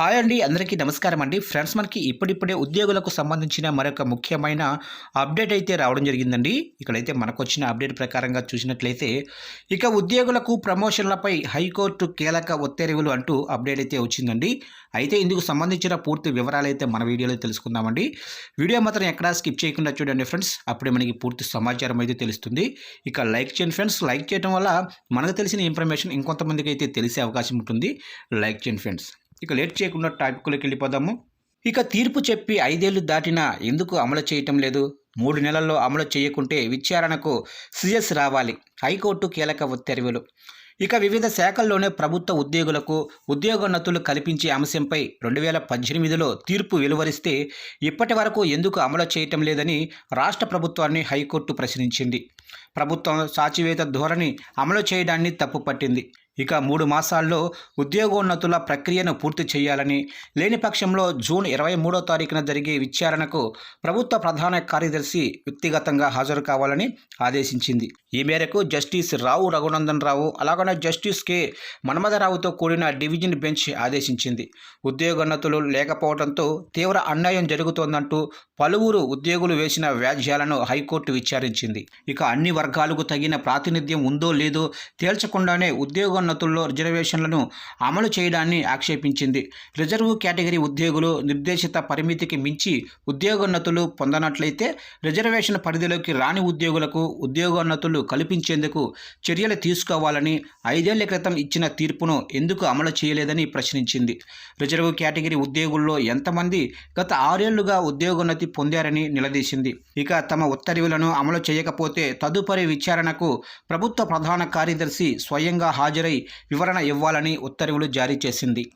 Hi అండి అందరికీ నమస్కారం అండి. ఫ్రెండ్స్ మనకి ఇప్పుడిప్పుడే ఉద్యోగులకు సంబంధించిన మరొక ముఖ్యమైన అప్డేట్ అయితే రావడం జరిగిందండి. ఇక్కడైతే మనకు వచ్చిన అప్డేట్ ప్రకారంగా చూసినట్లయితే ఇక ఉద్యోగులకు ప్రమోషన్లపై హైకోర్టు కీలక ఉత్తర్వులు అంటూ అప్డేట్ అయితే వచ్చిందండి. అయితే ఇందుకు సంబంధించిన పూర్తి వివరాలు అయితే మన వీడియోలో తెలుసుకుందామండి. వీడియో మాత్రం ఎక్కడా స్కిప్ చేయకుండా చూడండి ఫ్రెండ్స్. అప్పుడే మనకి పూర్తి సమాచారం అయితే తెలుస్తుంది. ఇక లైక్ చేయండి ఫ్రెండ్స్. లైక్ చేయడం వల్ల మనకు తెలిసిన ఇన్ఫర్మేషన్ ఇంకొంతమందికి అయితే తెలిసే అవకాశం ఉంటుంది. లైక్ చేయండి ఫ్రెండ్స్. ఇక లేట్ చేయకుండా టాపిక్లోకి వెళ్ళిపోదాము. ఇక తీర్పు చెప్పి ఐదేళ్ళు దాటినా ఎందుకు అమలు చేయటం లేదు? మూడు నెలల్లో అమలు చేయకుంటే విచారణకు సిఎస్ రావాలి. హైకోర్టు కీలక ఉత్తర్వులు. ఇక వివిధ శాఖల్లోనే ప్రభుత్వ ఉద్యోగులకు ఉద్యోగోన్నతులు కల్పించే అంశంపై రెండు వేల పద్దెనిమిదిలో తీర్పు వెలువరిస్తే ఇప్పటి వరకు ఎందుకు అమలు చేయటం లేదని రాష్ట్ర ప్రభుత్వాన్ని హైకోర్టు ప్రశ్నించింది. ప్రభుత్వం సాచివేత ధోరణి అమలు చేయడాన్ని తప్పుపట్టింది. ఇక మూడు మాసాల్లో ఉద్యోగోన్నతుల ప్రక్రియను పూర్తి చేయాలని లేని పక్షంలో జూన్ ఇరవై మూడో తారీఖున జరిగే విచారణకు ప్రభుత్వ ప్రధాన కార్యదర్శి వ్యక్తిగతంగా హాజరు కావాలని ఆదేశించింది. ఈ మేరకు జస్టిస్ రావు రఘునందన్ రావు అలాగనే జస్టిస్ కె. మన్మథరావుతో కూడిన డివిజన్ బెంచ్ ఆదేశించింది. ఉద్యోగోన్నతులు లేకపోవడంతో తీవ్ర అన్యాయం జరుగుతోందంటూ పలువురు ఉద్యోగులు వేసిన వ్యాజ్యాలను హైకోర్టు విచారించింది. ఇక అన్ని వర్గాలకు తగిన ప్రాతినిధ్యం ఉందో లేదో తేల్చకుండానే ఉద్యోగోన్నతుల్లో రిజర్వేషన్లను అమలు చేయడాన్ని ఆక్షేపించింది. రిజర్వ్ కేటగిరీ ఉద్యోగులు నిర్దేశిత పరిమితికి మించి ఉద్యోగోన్నతులు పొందనట్లయితే రిజర్వేషన్ పరిధిలోకి రాని ఉద్యోగులకు ఉద్యోగోన్నతులు కల్పించేందుకు చర్యలు తీసుకోవాలని ఐదేళ్ళ క్రితం ఇచ్చిన తీర్పును ఎందుకు అమలు చేయలేదని ప్రశ్నించింది. రిజర్వ్ కేటగిరీ ఉద్యోగుల్లో ఎంతమంది గత ఆరేళ్ళుగా ఉద్యోగోన్నతి పొందారని నిలదీసింది. ఇక తమ ఉత్తర్వులను అమలు చేయకపోతే తదుపరి విచారణకు ప్రభుత్వ ప్రధాన కార్యదర్శి స్వయంగా హాజరై వివరణ ఇవ్వాలని ఉత్తర్వులు జారీ చేసింది.